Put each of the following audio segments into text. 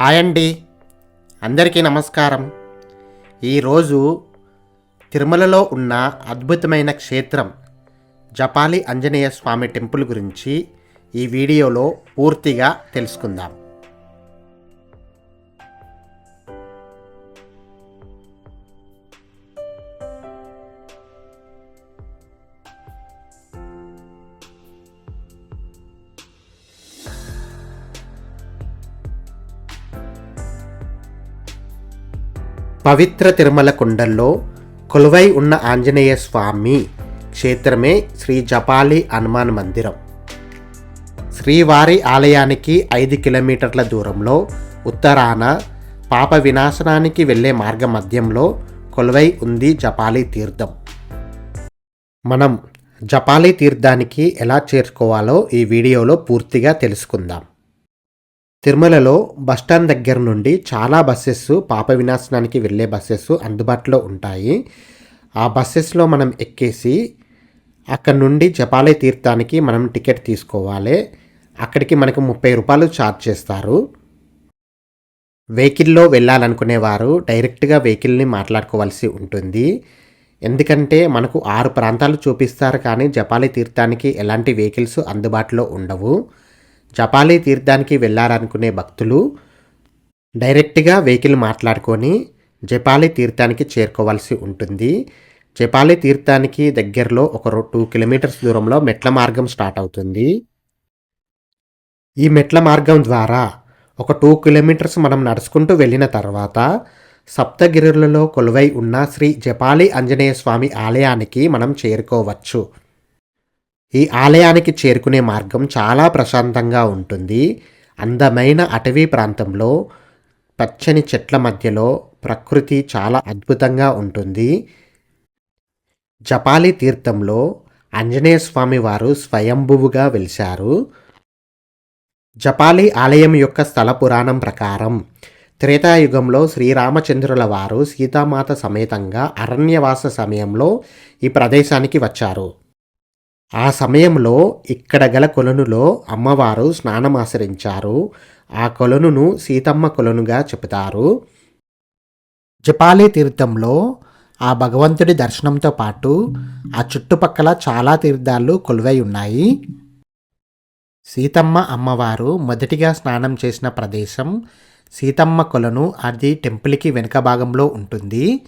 Hi అండి. అందరికీ నమస్కారం. ఈరోజు తిరుమలలో ఉన్న అద్భుతమైన క్షేత్రం జపాలి ఆంజనేయ స్వామి టెంపుల్ గురించి ఈ వీడియోలో పూర్తిగా తెలుసుకుందాం. పవిత్ర తిరుమల కొండల్లో కొలువై ఉన్న ఆంజనేయ స్వామి క్షేత్రమే శ్రీ జపాలి హనుమాన్ మందిరం. శ్రీవారి ఆలయానికి ఐదు కిలోమీటర్ల దూరంలో ఉత్తరాన పాప వినాశనానికి వెళ్ళే మార్గ మధ్యంలో కొలువై ఉంది జపాలి తీర్థం. మనం జపాలి తీర్థానికి ఎలా చేరుకోవాలో ఈ వీడియోలో పూర్తిగా తెలుసుకుందాం. తిరుమలలో బస్టాండ్ దగ్గర నుండి చాలా బస్సెస్ పాప వినాశనానికి వెళ్ళే బస్సెస్ అందుబాటులో ఉంటాయి. ఆ బస్సెస్లో మనం ఎక్కేసి అక్కడ నుండి జపాలయ తీర్థానికి మనం టికెట్ తీసుకోవాలి. అక్కడికి మనకు ముప్పై రూపాయలు ఛార్జ్ చేస్తారు. వెహికల్లో వెళ్ళాలనుకునేవారు డైరెక్ట్గా వెహికల్ని మాట్లాడుకోవాల్సి ఉంటుంది. ఎందుకంటే మనకు ఆరు ప్రాంతాలు చూపిస్తారు కానీ జపాలి తీర్థానికి ఎలాంటి వెహికల్స్ అందుబాటులో ఉండవు. జపాలి తీర్థానికి వెళ్ళాలనుకునే భక్తులు డైరెక్ట్గా వెహికల్ మాట్లాడుకొని జపాలి తీర్థానికి చేరుకోవాల్సి ఉంటుంది. జపాలి తీర్థానికి దగ్గరలో ఒక టూ కిలోమీటర్స్ దూరంలో మెట్ల మార్గం స్టార్ట్ అవుతుంది. ఈ మెట్ల మార్గం ద్వారా ఒక టూ కిలోమీటర్స్ మనం నడుచుకుంటూ వెళ్ళిన తర్వాత సప్తగిరులలో కొలువై ఉన్న శ్రీ జపాలి ఆంజనేయ స్వామి ఆలయానికి మనం చేరుకోవచ్చు. ఈ ఆలయానికి చేరుకునే మార్గం చాలా ప్రశాంతంగా ఉంటుంది. అందమైన అటవీ ప్రాంతంలో పచ్చని చెట్ల మధ్యలో ప్రకృతి చాలా అద్భుతంగా ఉంటుంది. జపాలి తీర్థంలో ఆంజనేయ స్వామి వారు స్వయంభువుగా వెలిశారు. జపాలి ఆలయం యొక్క స్థల పురాణం ప్రకారం త్రేతాయుగంలో శ్రీరామచంద్రుల వారు సీతామాత సమేతంగా అరణ్యవాస సమయంలో ఈ ప్రదేశానికి వచ్చారు. ఆ సమయంలో ఇక్కడ గల కొలనులో అమ్మవారు స్నానం ఆచరించారు ఆ కొలనును సీతమ్మ కొలనుగా చెబుతారు. జపాలి తీర్థంలో ఆ భగవంతుడి దర్శనంతో పాటు ఆ చుట్టుపక్కల చాలా తీర్థాలు కొలువై ఉన్నాయి. సీతమ్మ అమ్మవారు మొదటిగా స్నానం చేసిన ప్రదేశం సీతమ్మ కొలను అది టెంపుల్కి వెనుక భాగంలో ఉంటుంది.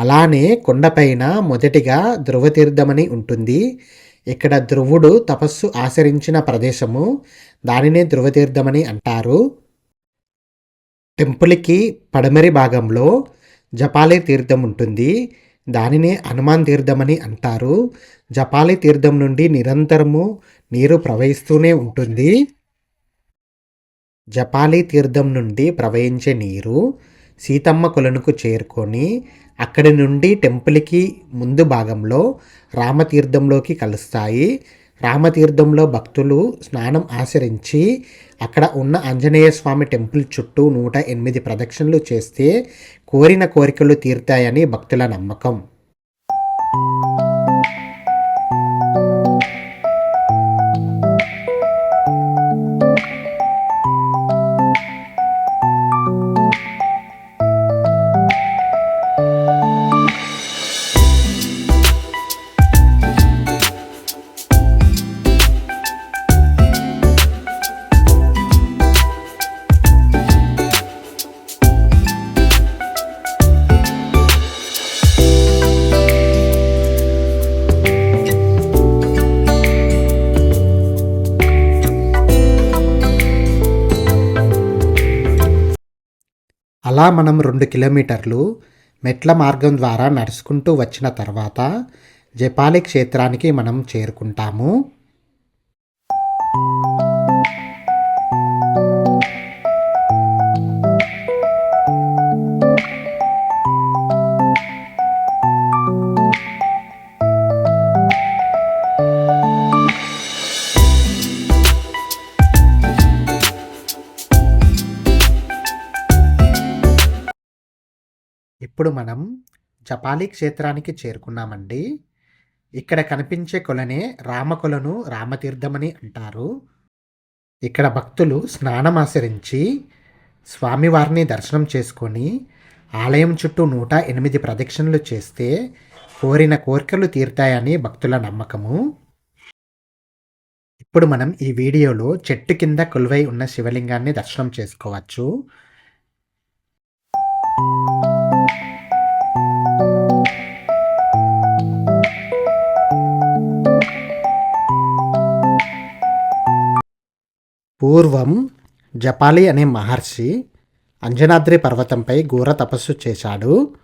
అలానే కొండపైన మొదటిగా ధ్రువతీర్థమని ఉంటుంది. ఇక్కడ ధ్రువుడు తపస్సు ఆచరించిన ప్రదేశము. దానినే ధ్రువతీర్థమని అంటారు. టెంపుల్కి పడమరి భాగంలో జపాలి తీర్థం ఉంటుంది. దానినే హనుమాన్ తీర్థమని అంటారు. జపాలి తీర్థం నుండి నిరంతరము నీరు ప్రవహిస్తూనే ఉంటుంది. జపాలి తీర్థం నుండి ప్రవహించే నీరు సీతమ్మ కొలనుకు చేరుకొని అక్కడి నుండి టెంపుల్కి ముందు భాగంలో రామతీర్థంలోకి కలుస్తాయి. రామతీర్థంలో భక్తులు స్నానం ఆచరించి అక్కడ ఉన్న ఆంజనేయ స్వామి టెంపుల్ చుట్టూ నూట ఎనిమిది ప్రదక్షిణలు చేస్తే కోరిన కోరికలు తీరుతాయని భక్తుల నమ్మకం. అలా మనం రెండు కిలోమీటర్లు మెట్ల మార్గం ద్వారా నడుచుకుంటూ వచ్చిన తర్వాత జపాలి క్షేత్రానికి మనం చేరుకుంటాము. ఇప్పుడు మనం జపాలి క్షేత్రానికి చేరుకున్నామండి. ఇక్కడ కనిపించే కొలనే రామకొలను రామతీర్థమని అంటారు. ఇక్కడ భక్తులు స్నానమాచరించి స్వామివారిని దర్శనం చేసుకొని ఆలయం చుట్టూ నూట ఎనిమిది ప్రదక్షిణలు చేస్తే కోరిన కోరికలు తీరుతాయని భక్తుల నమ్మకము. ఇప్పుడు మనం ఈ వీడియోలో చెట్టు కింద కొలువై ఉన్న శివలింగాన్ని దర్శనం చేసుకోవచ్చు. పూర్వం జపాలి అనే మహర్షి అంజనాద్రి పర్వతంపై ఘోర తపస్సు చేశాడు.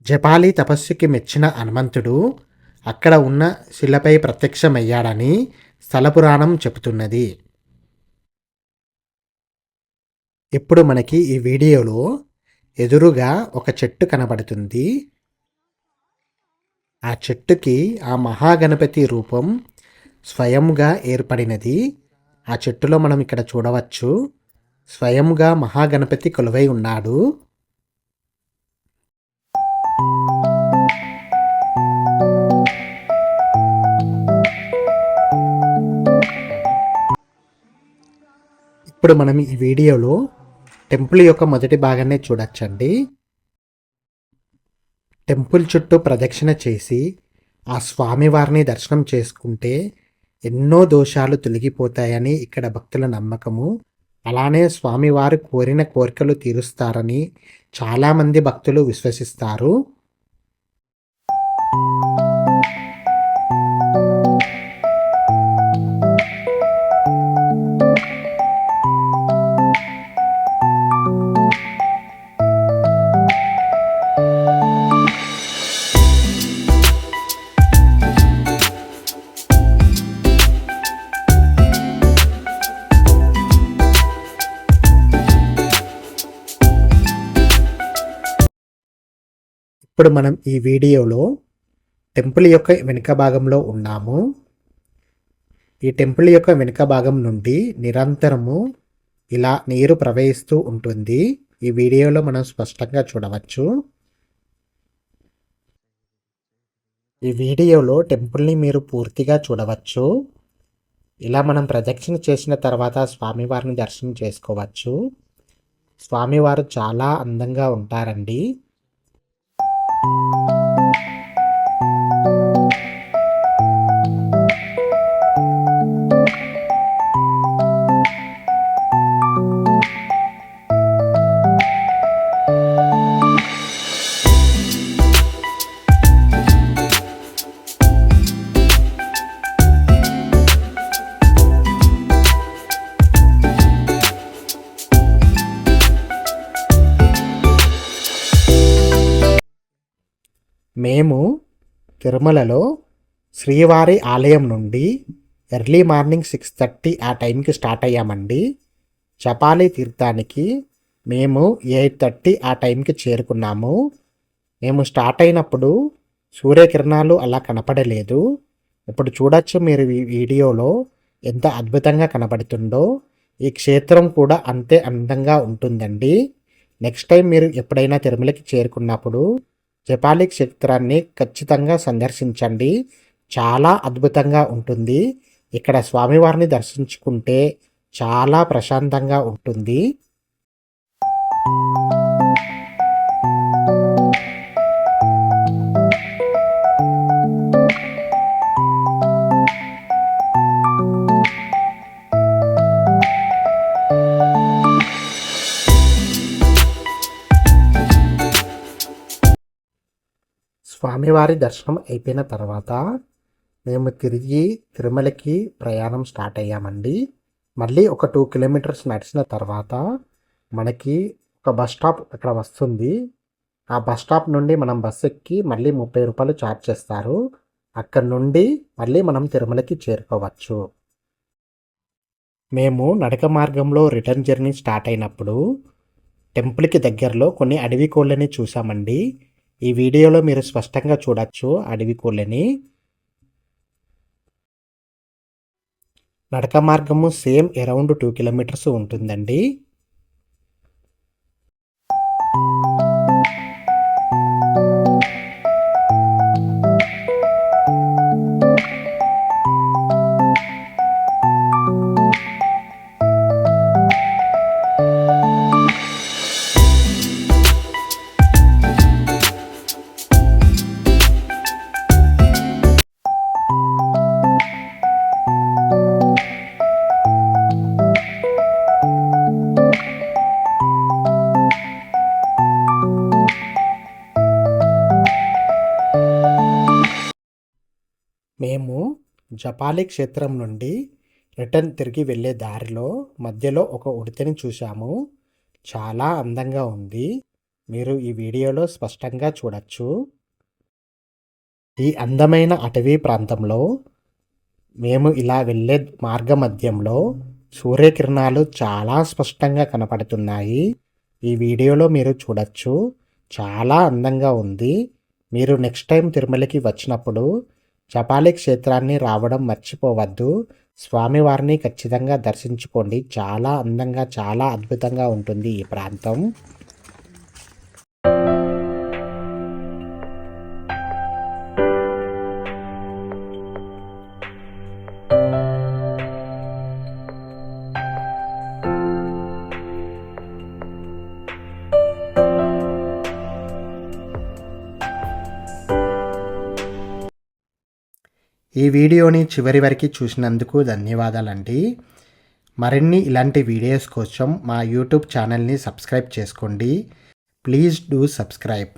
జపాలి తపస్సుకి మెచ్చిన హనుమంతుడు అక్కడ ఉన్న శిలపై ప్రత్యక్షమయ్యాడని స్థలపురాణం చెబుతున్నది. ఇప్పుడు మనకి ఈ వీడియోలో ఎదురుగా ఒక చెట్టు కనబడుతుంది. ఆ చెట్టుకి ఆ మహాగణపతి రూపం స్వయంగా ఏర్పడినది. ఆ చెట్టులో మనం ఇక్కడ చూడవచ్చు. స్వయంగా మహాగణపతి కొలువై ఉన్నాడు. ఇప్పుడు మనం ఈ వీడియోలో టెంపుల్ యొక్క మొదటి భాగాన్ని చూడొచ్చండి. టెంపుల్ చుట్టూ ప్రదక్షిణ చేసి ఆ స్వామివారిని దర్శనం చేసుకుంటే ఎన్నో దోషాలు తొలగిపోతాయని ఇక్కడ భక్తుల నమ్మకము. అలానే స్వామివారు కోరిన కోరికలు తీరుస్తారని చాలామంది భక్తులు విశ్వసిస్తారు. ఇప్పుడు మనం ఈ వీడియోలో టెంపుల్ యొక్క వెనుక భాగంలో ఉన్నాము. ఈ టెంపుల్ యొక్క వెనుక భాగం నుండి నిరంతరము ఇలా నీరు ప్రవహిస్తూ ఉంటుంది. ఈ వీడియోలో మనం స్పష్టంగా చూడవచ్చు. ఈ వీడియోలో టెంపుల్ని మీరు పూర్తిగా చూడవచ్చు. ఇలా మనం ప్రదక్షిణ చేసిన తర్వాత స్వామివారిని దర్శనం చేసుకోవచ్చు. స్వామివారు చాలా అందంగా ఉంటారండి. Thank you. మేము తిరుమలలో శ్రీవారి ఆలయం నుండి ఎర్లీ మార్నింగ్ సిక్స్ థర్టీ ఆ టైంకి స్టార్ట్ అయ్యామండి. చపాలి తీర్థానికి మేము ఎయిట్ థర్టీ ఆ టైంకి చేరుకున్నాము. మేము స్టార్ట్ అయినప్పుడు సూర్యకిరణాలు అలా కనపడలేదు. ఇప్పుడు చూడొచ్చు మీరు ఈ వీడియోలో ఎంత అద్భుతంగా కనబడుతుందో ఈ క్షేత్రం కూడా అంతే అందంగా ఉంటుందండి. నెక్స్ట్ టైం మీరు ఎప్పుడైనా తిరుమలకి చేరుకున్నప్పుడు జపాలి క్షేత్రాన్ని ఖచ్చితంగా సందర్శించండి. చాలా అద్భుతంగా ఉంటుంది. ఇక్కడ స్వామివారిని దర్శించుకుంటే చాలా ప్రశాంతంగా ఉంటుంది. స్వామివారి దర్శనం అయిపోయిన తర్వాత మేము తిరిగి తిరుమలకి ప్రయాణం స్టార్ట్ అయ్యామండి. మళ్ళీ ఒక టూ కిలోమీటర్స్ నడిచిన తర్వాత మనకి ఒక బస్ స్టాప్ అక్కడ వస్తుంది. ఆ బస్ స్టాప్ నుండి మనం బస్ ఎక్కి మళ్ళీ ముప్పై రూపాయలు ఛార్జ్ చేస్తారు. అక్కడ నుండి మళ్ళీ మనం తిరుమలకి చేరుకోవచ్చు. మేము నడక మార్గంలో రిటర్న్ జర్నీ స్టార్ట్ అయినప్పుడు టెంపుల్కి దగ్గరలో కొన్ని అడవి కోళ్ళని చూసామండి. ఈ వీడియోలో మీరు స్పష్టంగా చూడొచ్చు అడవి కోళ్ళని నడక మార్గము సేమ్ అరౌండ్ టూ కిలోమీటర్స్ ఉంటుందండి. జపాలి క్షేత్రం నుండి రిటర్న్ తిరిగి వెళ్ళే దారిలో మధ్యలో ఒక ఉడితని చూశాము. చాలా అందంగా ఉంది. మీరు ఈ వీడియోలో స్పష్టంగా చూడొచ్చు. ఈ అందమైన అటవీ ప్రాంతంలో మేము ఇలా వెళ్ళే మార్గ మధ్యంలో సూర్యకిరణాలు చాలా స్పష్టంగా కనపడుతున్నాయి. ఈ వీడియోలో మీరు చూడొచ్చు. చాలా అందంగా ఉంది. మీరు నెక్స్ట్ టైం తిరుమలకి వచ్చినప్పుడు జపాలి క్షేత్రాన్ని రావడం మర్చిపోవద్దు. స్వామివారిని ఖచ్చితంగా దర్శించుకోండి. చాలా అందంగా చాలా అద్భుతంగా ఉంటుంది ఈ ప్రాంతం. ఈ వీడియోని చివరి వరకు చూసినందుకు ధన్యవాదాలండి. మరిన్ని ఇలాంటి వీడియోస్ కోసం మా యూట్యూబ్ ఛానల్ని సబ్స్క్రైబ్ చేసుకోండి. Please do subscribe.